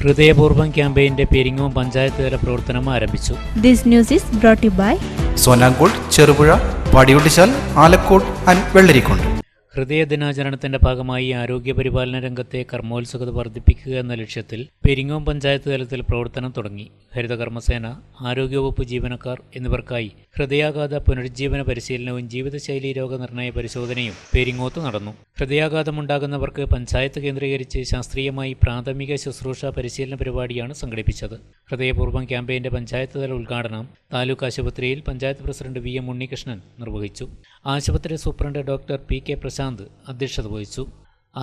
ഹൃദയപൂർവം ക്യാമ്പയിന്റെ പെരിങ്ങോം പഞ്ചായത്ത് തല പ്രവർത്തനം ആരംഭിച്ചു. This news is brought by Sonankot Sonankod Cherupuzha Padiyottuchal Alakode and Vellarikode. ഹൃദയ ദിനാചരണത്തിന്റെ ഭാഗമായി ആരോഗ്യ പരിപാലന രംഗത്തെ കർമ്മോത്സുകത വർദ്ധിപ്പിക്കുക എന്ന ലക്ഷ്യത്തിൽ പെരിങ്ങോം പഞ്ചായത്ത് തലത്തിൽ പ്രവർത്തനം തുടങ്ങി. ഹരിതകർമ്മസേന ആരോഗ്യവകുപ്പ് ജീവനക്കാർ എന്നിവർക്കായി ഹൃദയാഘാത പുനരുജ്ജീവന പരിശീലനവും ജീവിതശൈലി രോഗനിർണയ പരിശോധനയും പെരിങ്ങോത്ത് നടന്നു. ഹൃദയാഘാതമുണ്ടാകുന്നവർക്ക് പഞ്ചായത്ത് കേന്ദ്രീകരിച്ച് ശാസ്ത്രീയമായി പ്രാഥമിക ശുശ്രൂഷ പരിശീലന പരിപാടിയാണ് സംഘടിപ്പിച്ചത്. ഹൃദയപൂർവം ക്യാമ്പയിന്റെ പഞ്ചായത്ത് തല ഉദ്ഘാടനം താലൂക്ക് ആശുപത്രിയിൽ panchayat president V M Unnikrishnan നിർവഹിച്ചു. ആശുപത്രി superintendent doctor P K Prashanth അധ്യക്ഷത വഹിച്ചു.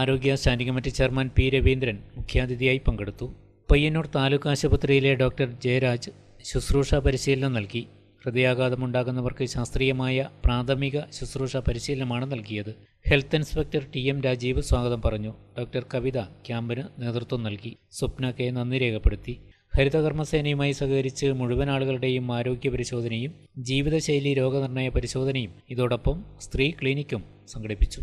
ആരോഗ്യ standing committee chairman P Raveendran മുഖ്യാതിഥിയായി പങ്കെടുത്തു. പയ്യന്നൂർ താലൂക്ക് ആശുപത്രിയിലെ ഡോക്ടർ ജയരാജ് ശുശ്രൂഷ പരിശീലനം നൽകി. ഹൃദയാഘാതമുണ്ടാകുന്നവർക്ക് ശാസ്ത്രീയമായ പ്രാഥമിക ശുശ്രൂഷ പരിശീലനമാണ് നൽകിയത്. Health inspector T M Rajeev സ്വാഗതം പറഞ്ഞു. ഡോക്ടർ കവിത ക്യാമ്പിന് നേതൃത്വം നൽകി. സ്വപ്ന കെ നന്ദി രേഖപ്പെടുത്തി. ഹരിതകർമ്മസേനയുമായി സഹകരിച്ച് മുഴുവൻ ആളുകളുടെയും ആരോഗ്യ പരിശോധനയും ജീവിതശൈലി രോഗനിർണയ പരിശോധനയും ഇതോടൊപ്പം സ്ത്രീ ക്ലിനിക്കും സംഘടിപ്പിച്ചു.